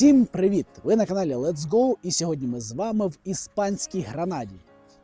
Всім привіт! Ви на каналі Let's Go, і сьогодні ми з вами в іспанській Гранаді.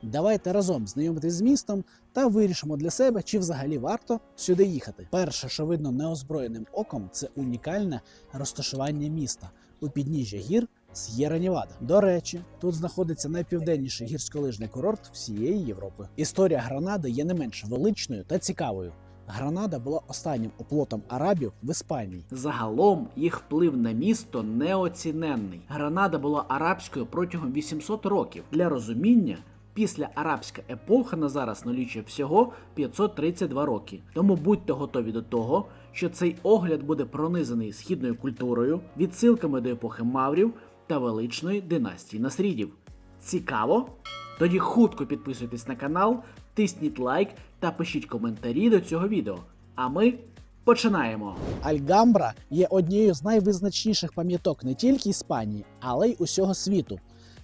Давайте разом знайомитись з містом та вирішимо для себе, чи взагалі варто сюди їхати. Перше, що видно неозброєним оком, це унікальне розташування міста у підніжжя гір С'єра Нівада. До речі, тут знаходиться найпівденніший гірськолижний курорт всієї Європи. Історія Гранади є не менш величною та цікавою. Гранада була останнім оплотом арабів в Іспанії. Загалом їх вплив на місто неоціненний. Гранада була арабською протягом 800 років. Для розуміння, після арабська епоха на зараз налічує всього 532 роки. Тому будьте готові до того, що цей огляд буде пронизаний східною культурою, відсилками до епохи Маврів та величної династії Насрідів. Цікаво? Тоді хутко підписуйтесь на канал, тисніть лайк та пишіть коментарі до цього відео. А ми починаємо! Альгамбра є однією з найвизначніших пам'яток не тільки Іспанії, але й усього світу.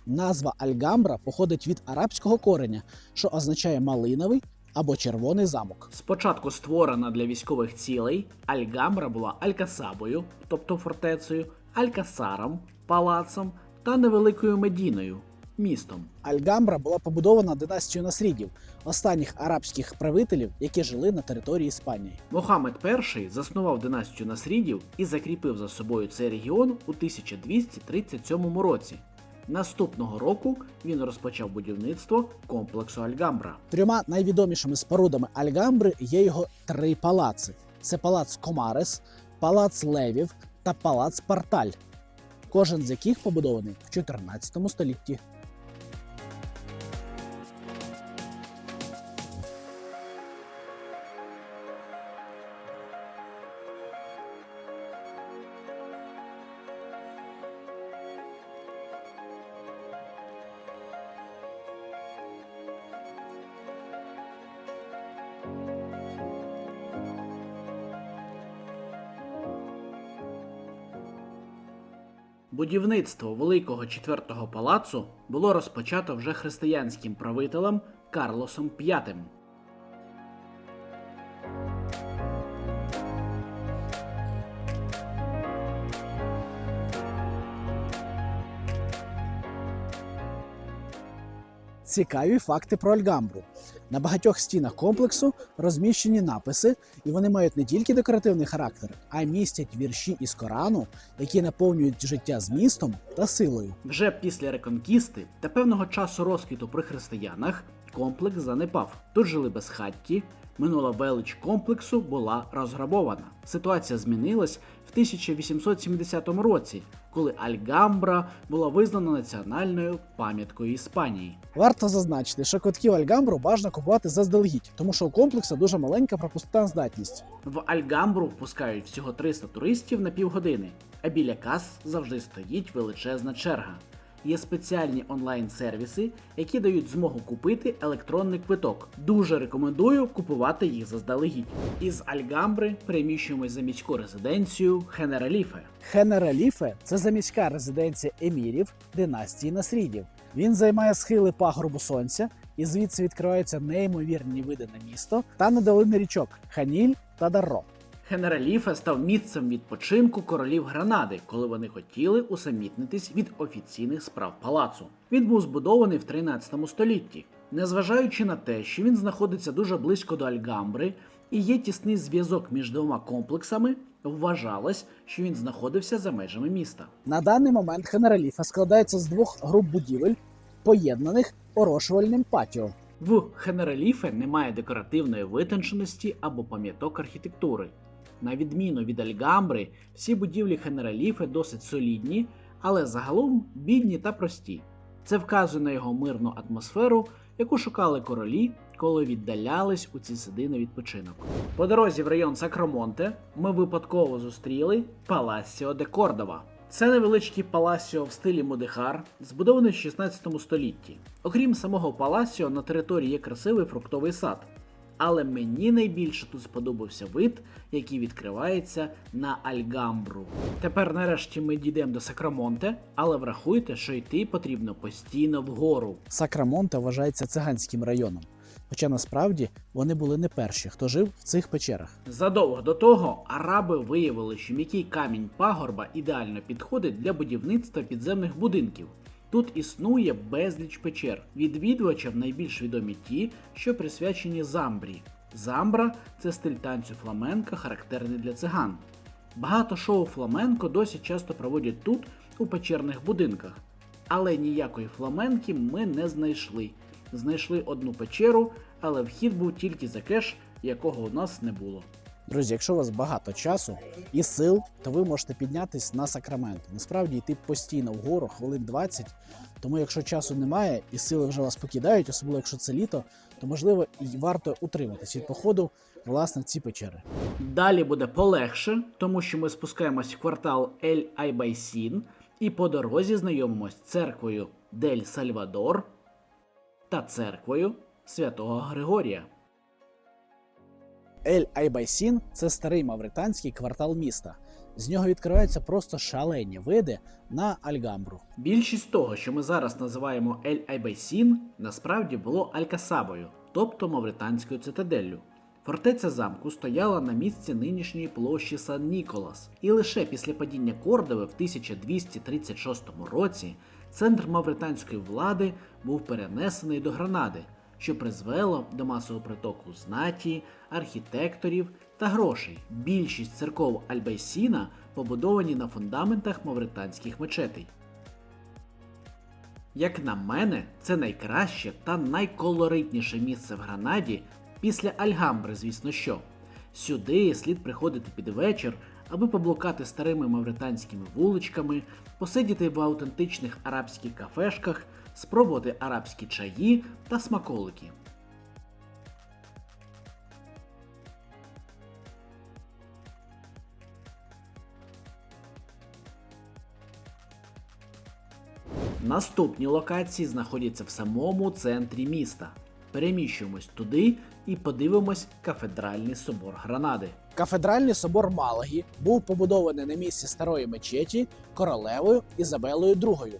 Назва Альгамбра походить від арабського кореня, що означає малиновий або червоний замок. Спочатку створена для військових цілей, Альгамбра була Алькасабою, тобто фортецею, Алькасаром, палацом та невеликою Медіною містом. Альгамбра була побудована династією насрідів, останніх арабських правителів, які жили на території Іспанії. Мохамед І заснував династію Насрідів і закріпив за собою цей регіон у 1237 році. Наступного року він розпочав будівництво комплексу Альгамбра. Трьома найвідомішими спорудами Альгамбри є його три палаци: це палац Комарес, палац Левів та палац Парталь, кожен з яких побудований в 14 столітті. Будівництво великого четвертого палацу було розпочато вже християнським правителем Карлосом V. Цікаві факти про Альгамбру. На багатьох стінах комплексу розміщені написи, і вони мають не тільки декоративний характер, а й містять вірші із Корану, які наповнюють життя змістом та силою. Вже після реконкісти та певного часу розквіту при християнах комплекс занепав. Тут жили безхатьки, минула велич комплексу була розграбована. Ситуація змінилась в 1870 році, коли Альгамбра була визнана національною пам'яткою Іспанії. Варто зазначити, що квитки в Альгамбру бажано купувати заздалегідь, тому що у комплексу дуже маленька пропускна здатність. В Альгамбру впускають всього 300 туристів на півгодини, а біля кас завжди стоїть величезна черга. Є спеціальні онлайн-сервіси, які дають змогу купити електронний квиток. Дуже рекомендую купувати їх заздалегідь. Із Альгамбри переміщуємось за міську резиденцію Хенераліфе. Хенераліфе це заміська резиденція емірів династії Насрідів. Він займає схили пагорбу сонця, і звідси відкриваються неймовірні види на місто та на долини річок Ханіль та Дарро. Хенераліфе став місцем відпочинку королів Гранади, коли вони хотіли усамітнитись від офіційних справ палацу. Він був збудований в 13 столітті. Незважаючи на те, що він знаходиться дуже близько до Альгамбри і є тісний зв'язок між двома комплексами, вважалось, що він знаходився за межами міста. На даний момент Хенераліфе складається з двох груп будівель, поєднаних орошувальним патіо. В Хенераліфе немає декоративної витонченості або пам'яток архітектури. На відміну від Альгамбри, всі будівлі Хенераліфе досить солідні, але загалом бідні та прості. Це вказує на його мирну атмосферу, яку шукали королі, коли віддалялись у ці сади на відпочинок. По дорозі в район Сакромонте ми випадково зустріли Палаціо де Кордова. Це невеличкий паласіо в стилі Модехар, збудований в 16 столітті. Окрім самого паласіо, на території є красивий фруктовий сад. Але мені найбільше тут сподобався вид, який відкривається на Альгамбру. Тепер нарешті ми дійдемо до Сакрамонте, але врахуйте, що йти потрібно постійно вгору. Сакрамонте вважається циганським районом. Хоча насправді вони були не перші, хто жив в цих печерах. Задовго до того араби виявили, що м'який камінь пагорба ідеально підходить для будівництва підземних будинків. Тут існує безліч печер. Відвідувачам найбільш відомі ті, що присвячені замбрі. Замбра це стиль танцю фламенка, характерний для циган. Багато шоу фламенко досить часто проводять тут, у печерних будинках. Але ніякої фламенки ми не знайшли. Знайшли одну печеру, але вхід був тільки за кеш, якого у нас не було. Друзі, якщо у вас багато часу і сил, то ви можете піднятись на Сакраменто. Насправді йти постійно вгору, хвилин 20. Тому якщо часу немає і сили вже вас покидають, особливо якщо це літо, то можливо і варто утриматись від походу власне в ці печери. Далі буде полегше, тому що ми спускаємось в квартал Ель Айбайсін і по дорозі знайомимось з церквою Дель Сальвадор та церквою Святого Григорія. Ель Айбайсін це старий мавританський квартал міста. З нього відкриваються просто шалені види на Альгамбру. Більшість того, що ми зараз називаємо Ель Айбайсін, насправді було Алькасабою, тобто мавританською цитаделлю. Фортеця замку стояла на місці нинішньої площі Сан Ніколас, і лише після падіння Кордови в 1236 році центр мавританської влади був перенесений до Гранади, що призвело до масового притоку знаті, архітекторів та грошей. Більшість церков Альбайсіна побудовані на фундаментах мавританських мечетей. Як на мене, це найкраще та найколоритніше місце в Гранаді після Альгамбри, звісно що. Сюди слід приходити під вечір, аби поблукати старими мавританськими вуличками, посидіти в аутентичних арабських кафешках, спробувати арабські чаї та смаколики. Наступні локації знаходяться в самому центрі міста. Переміщуємось туди і подивимось кафедральний собор Гранади. Кафедральний собор Малагі був побудований на місці старої мечеті королевою Ізабелою II.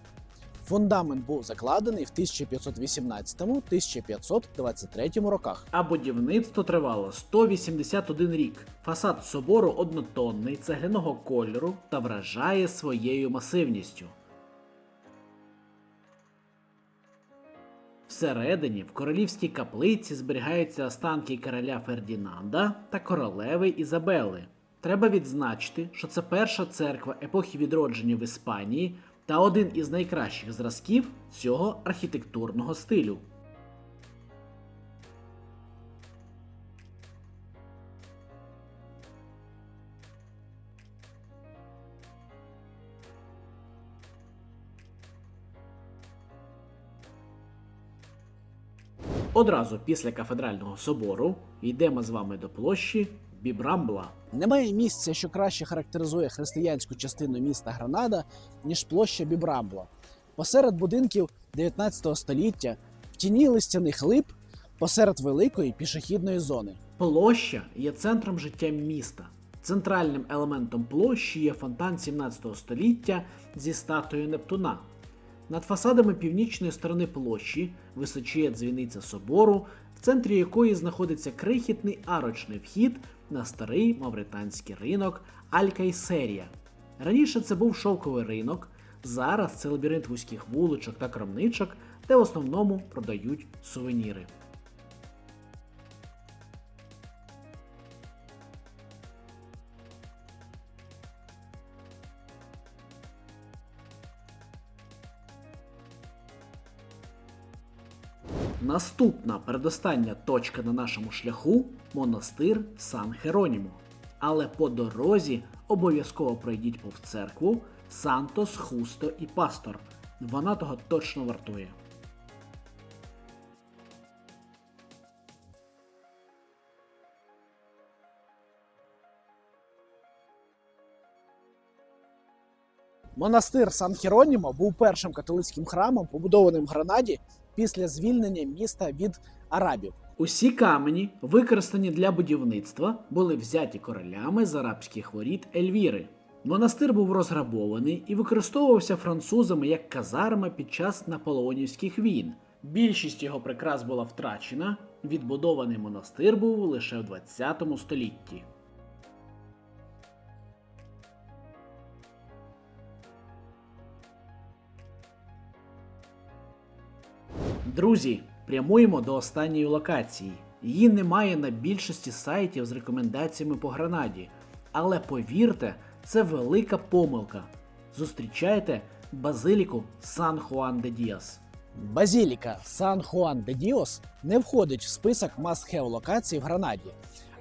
Фундамент був закладений в 1518-1523 роках. А будівництво тривало 181 рік. Фасад собору однотонний, цегляного кольору та вражає своєю масивністю. Всередині в королівській каплиці зберігаються останки короля Фердінанда та королеви Ізабели. Треба відзначити, що це перша церква епохи відродження в Іспанії та один із найкращих зразків цього архітектурного стилю. Одразу після кафедрального собору йдемо з вами до площі Бібрамбла. Немає місця, що краще характеризує християнську частину міста Гранада, ніж площа Бібрамбла. Посеред будинків 19 століття, в тіні листяних лип, посеред великої пішохідної зони. Площа є центром життя міста. Центральним елементом площі є фонтан 17 століття зі статуєю Нептуна. Над фасадами північної сторони площі височіє дзвіниця собору, центрі якої знаходиться крихітний арочний вхід на старий мавританський ринок Алькайсерія. Раніше це був шовковий ринок, зараз це лабіринт вузьких вуличок та крамничок, де в основному продають сувеніри. Наступна передостання точка на нашому шляху монастир Сан Херонімо. Але по дорозі обов'язково пройдіть повз церкву Сантос, Хусто і Пастор. Вона того точно вартує. Монастир Сан Хіронімо був першим католицьким храмом, побудованим в Гранаді після звільнення міста від арабів. Усі камені, використані для будівництва, були взяті королями з арабських воріт Ельвіри. Монастир був розграбований і використовувався французами як казарма під час наполеонівських війн. Більшість його прикрас була втрачена, відбудований монастир був лише в 20 столітті. Друзі, прямуємо до останньої локації. Її немає на більшості сайтів з рекомендаціями по Гранаді. Але повірте, це велика помилка. Зустрічайте базиліку Сан Хуан де Діас. Базіліка Сан Хуан де Діос не входить в список must-have локацій в Гранаді,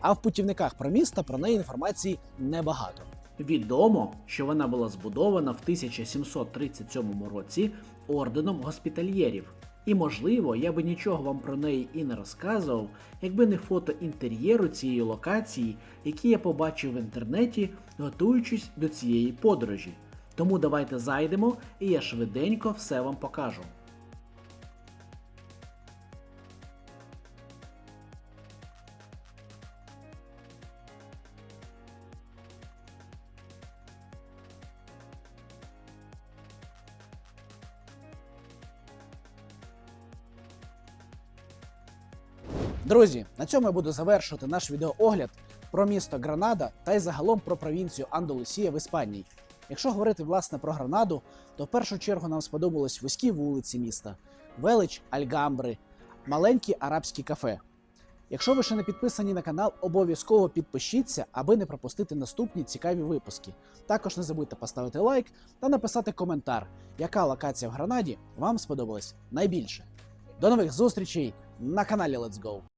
а в путівниках про місто про неї інформації небагато. Відомо, що вона була збудована в 1737 році орденом госпітальєрів. І можливо, я би нічого вам про неї і не розказував, якби не фото інтер'єру цієї локації, які я побачив в інтернеті, готуючись до цієї подорожі. Тому давайте зайдемо, і я швиденько все вам покажу. Друзі, на цьому я буду завершувати наш відеоогляд про місто Гранада та й загалом про провінцію Андалусія в Іспанії. Якщо говорити власне про Гранаду, то в першу чергу нам сподобались вузькі вулиці міста, велич Альгамбри, маленькі арабські кафе. Якщо ви ще не підписані на канал, обов'язково підпишіться, аби не пропустити наступні цікаві випуски. Також не забудьте поставити лайк та написати коментар, яка локація в Гранаді вам сподобалась найбільше. До нових зустрічей на каналі Let's Go!